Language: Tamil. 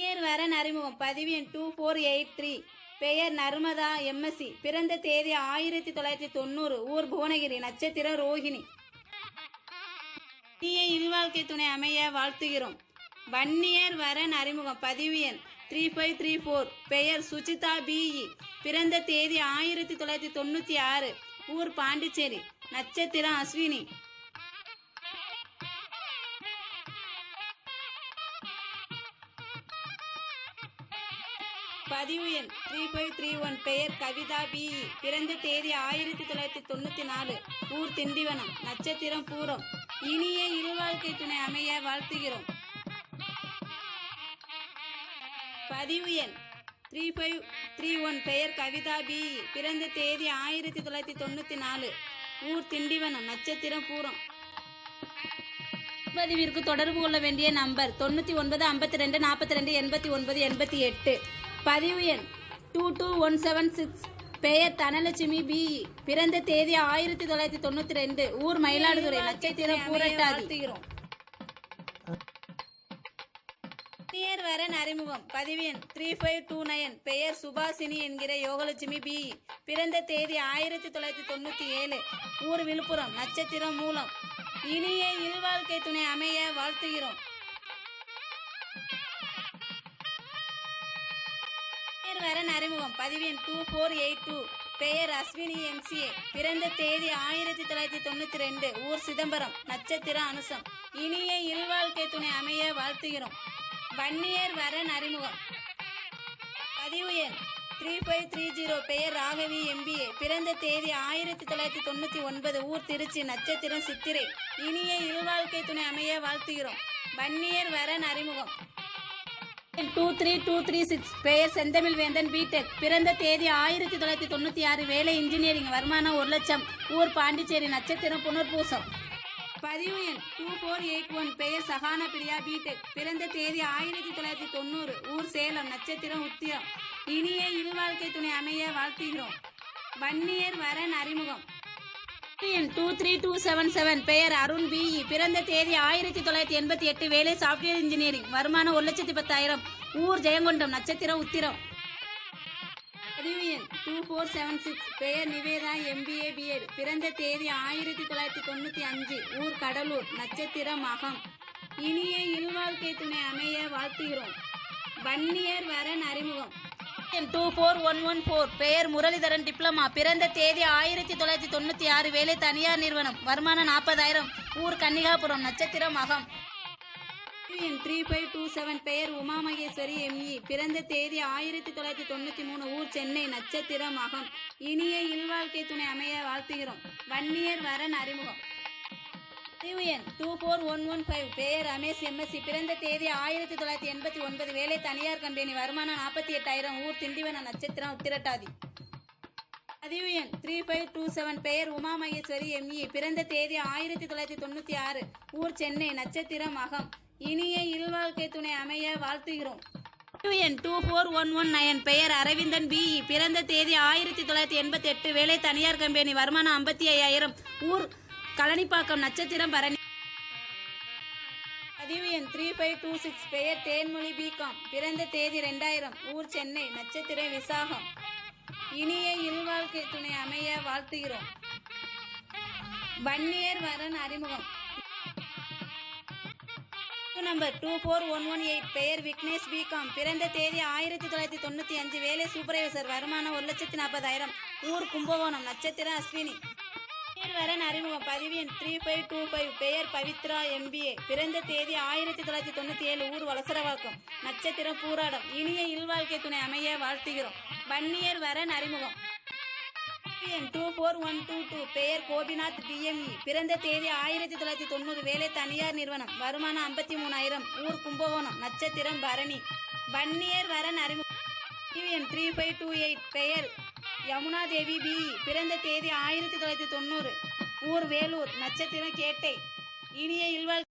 பெயர் வரன் அறிமுகம் பதிவு எண் டூ ஃபோர் எயிட் த்ரீ. பெயர் நர்மதா எம்எஸ்சி. பிறந்த தேதி ஆயிரத்தி தொள்ளாயிரத்தி தொண்ணூறு. ஊர் புவனகிரி. நட்சத்திரம் ரோஹிணி. இனிய இல்வாழ்க்கை துணை அமைய வாழ்த்துகிறோம். வன்னியர் வரன் அறிமுகம் பதிவு எண் த்ரீ ஃபைவ் த்ரீ ஃபோர். பெயர் சுஜிதா பிஇ. பிறந்த தேதி ஆயிரத்தி தொள்ளாயிரத்தி தொண்ணூற்றி ஆறு. ஊர் பாண்டிச்சேரி. நட்சத்திரம் அஸ்வினி. பதிவு எண் த்ரீ ஃபைவ் த்ரீ ஒன் பெயர் கவிதா பி. பிறந்த தேதி ஆயிரத்தி தொள்ளாயிரத்தி தொண்ணூற்றி நாலு. ஊர் திண்டிவனம். நட்சத்திரம் பூரம். இனிய இல்வாழ்க்கை துணை அமைய வாழ்த்துகிறோம். பதிவு எண் த்ரீ ஃபைவ் த்ரீ ஒன் பெயர் கவிதா பி. பிறந்த தேதி ஆயிரத்தி தொள்ளாயிரத்தி தொண்ணூற்றி நாலு. ஊர் திண்டிவனம். நட்சத்திரம் பூரம். பதிவிற்கு தொடர்பு கொள்ள வேண்டிய நம்பர் தொண்ணூற்றி ஒன்பது ஐம்பத்தி ரெண்டு நாற்பத்தி ரெண்டு எண்பத்தி ஒன்பது எண்பத்தி எட்டு. பதிவு எண் two two one seven six. பெயர் தனலட்சுமி பிஇ பிறந்த தேதி ஆயிரத்தி தொள்ளாயிரத்தி தொண்ணூற்றி ரெண்டு. ஊர் மயிலாடுதுறை. நட்சத்திரம் பூரட்டாதி. நேர் வரன் அறிமுகம். பதிவு எண் த்ரீ ஃபைவ் டூ நைன். பெயர் சுபாசினி என்கிற யோகலட்சுமி பிஇ பிறந்த தேதி ஆயிரத்தி தொள்ளாயிரத்தி தொண்ணூற்றி ஏழு. ஊர் விழுப்புரம். நட்சத்திரம் மூலம். இனிய இல்வாழ்க்கை துணை அமைய வாழ்த்துகிறோம். வரன் அறிமுகம். பதிவு எண் டூ ஃபோர் எயிட் டூ பெயர் அஸ்வினி எம்சிஏ பிறந்த தேதி ஆயிரத்தி தொள்ளாயிரத்தி தொண்ணூற்றி ரெண்டு. ஊர் சிதம்பரம். நட்சத்திரம் அனுசம். இனிய இல்வாழ்க்கை துணை அமைய வாழ்த்துகிறோம். வன்னியர் வரன் அறிமுகம். பதிவு எண் த்ரீ ஃபைவ் த்ரீ ஜீரோ பெயர் ராகவி எம்பிஏ பிறந்த தேதி ஆயிரத்தி தொள்ளாயிரத்தி தொண்ணூற்றி ஒன்பது. ஊர் திருச்சி. நட்சத்திரம் சித்திரை. இனிய இல்வாழ்க்கை துணை அமைய வாழ்த்துகிறோம். வன்னியர் வரன் அறிமுகம். Two three two three six பெயர் செந்தமிழ் வேந்தன் பிடெக் பிறந்த தேதி ஆயிரத்தி தொள்ளாயிரத்தி தொண்ணூற்றி ஆறு. வேலை இன்ஜினியரிங் வருமானம் ஒரு லட்சம். ஊர் பாண்டிச்சேரி நட்சத்திரம் புனர்பூசம். பதிவு எண் டூ ஃபோர் எயிட் ஒன் பெயர் சஹானா பிரியா பிடெக் பிறந்த தேதி ஆயிரத்தி தொள்ளாயிரத்தி தொண்ணூறு. ஊர் சேலம் நட்சத்திரம் உத்திரம். இனிய இல்வாழ்க்கை துணை அமைய வாழ்த்துகிறோம். வன்னியர் வரன் அறிமுகம். Two three two seven seven பெயர் அருண் பிஇ பிறந்த தேதி ஆயிரத்தி தொள்ளாயிரத்தி எண்பத்தி எட்டு வேலை சாஃப்ட்வேர் இன்ஜினியரிங். வருமானம் ஒரு லட்சத்தி பத்தாயிரம். ஊர் ஜெயங்கொண்டம் நட்சத்திரம் உத்திரம். பதிவு எண் டூ ஃபோர் செவன் சிக்ஸ். பெயர் நிவேதா எம்பிஏ பிஎட் பிறந்த தேதி ஆயிரத்தி தொள்ளாயிரத்தி தொண்ணூற்றி அஞ்சு. ஊர் கடலூர் நட்சத்திரம் மகம் இனிய இல்வாழ்க்கை துணை அமைய வாழ்த்துகிறோம். வன்னியர் வரன் அறிமுகம். Two four one one four. பெயர் முரளிதரன் டிப்ளமா. பிறந்த தேதி ஆயிரத்தி தொள்ளாயிரத்தி தொண்ணூற்றி ஆறு. வேலை தனியார் நிறுவனம். வருமானம் நாற்பதாயிரம். ஊர் கன்னிகாபுரம். நட்சத்திரம் மகம் த்ரீ ஃபைவ் டூ செவன். பெயர் உமா மகேஸ்வரி எம்இ பிறந்த தேதி ஆயிரத்தி தொள்ளாயிரத்தி தொண்ணூற்றி மூணு. ஊர் சென்னை. நட்சத்திரம் அகம். இனிய இல்வாழ்க்கை துணை அமைய வாழ்த்துகிறோம். வன்னியர் வரன் அறிமுகம். பதிவு எண் two four one one five பெயர் ரமேஷ் எம்எஸ்சி பிறந்த தேதி ஆயிரத்தி தொள்ளாயிரத்தி எண்பத்தி ஒன்பது வேலை தனியார் கம்பெனி வருமானம் நாற்பத்தி எட்டாயிரம் ஊர் திண்டிவன நட்சத்திரம் உத்திரட்டாதி. பதிவு எண் த்ரீ ஃபைவ் டூ செவன் பெயர் உமா மகேஸ்வரி எம்இ பிறந்த தேதி ஆயிரத்தி தொள்ளாயிரத்தி தொண்ணூற்றி ஆறு ஊர் சென்னை நட்சத்திரம் அகம். இனிய இல்வாழ்க்கை துணை அமைய வாழ்த்துகிறோம். டூ என் two four one one nine பெயர் அரவிந்தன் பிஇ பிறந்த தேதி ஆயிரத்தி தொள்ளாயிரத்தி எண்பத்தி எட்டு வேலை தனியார் கம்பெனி வருமானம் ஐம்பத்தி ஐயாயிரம் ஊர் கலனிப்பாக்கம் நட்சத்திரம் பரணி பதிவு எண் த்ரீ ஃபைவ் டூ சிக்ஸ் பெயர் தேன்மொழி பிகாம். பிறந்த தேதி ரெண்டாயிரம் ஊர் சென்னை. நட்சத்திரம் விசாகம். இனிய இல்வாழ்க்கை துணை அமைய வாழ்த்துகிறோம். வன்னியர் வரன் அறிமுகம். Number two four one one eight பெயர் விக்னேஷ் பிகாம். பிறந்த தேதி ஆயிரத்தி தொள்ளாயிரத்தி தொண்ணூற்றி அஞ்சு. வேலை சூப்பர்வைசர். வருமானம் ஒரு லட்சத்தி நாற்பதாயிரம். ஊர் கும்பகோணம். நட்சத்திரம் அஸ்வினி. வரன் அறிமுகம். பதிவு எண் த்ரீ ஃபைவ் டூ ஃபைவ் பெயர் பவித்ரா எம்பிஏ பிறந்த தேதி ஆயிரத்தி தொள்ளாயிரத்தி தொண்ணூற்றி ஏழு. ஊர் வளசரவாக்கம். நட்சத்திரம் பூராடம். இனிய இல்வாழ்க்கை துணை அமைய வாழ்த்துகிறோம். வன்னியர் வரன் அறிமுகம். எண் two four one two two பெயர் கோபிநாத் டிஎம்இ பிறந்த தேதி ஆயிரத்தி தொள்ளாயிரத்தி தொண்ணூறு. வேலை தனியார் நிறுவனம். வருமானம் ஐம்பத்தி மூணாயிரம். ஊர் கும்பகோணம். நட்சத்திரம் பரணி. வன்னியர் வரன் அறிமுகம். எண் த்ரீ ஃபைவ் டூ எயிட் பெயர் யமுனா தேவி பி. பிறந்த தேதி ஆயிரத்தி தொள்ளாயிரத்தி தொண்ணூறு. ஊர் வேலூர். நட்சத்திரம் கேட்டை இனிய இல்வாழ்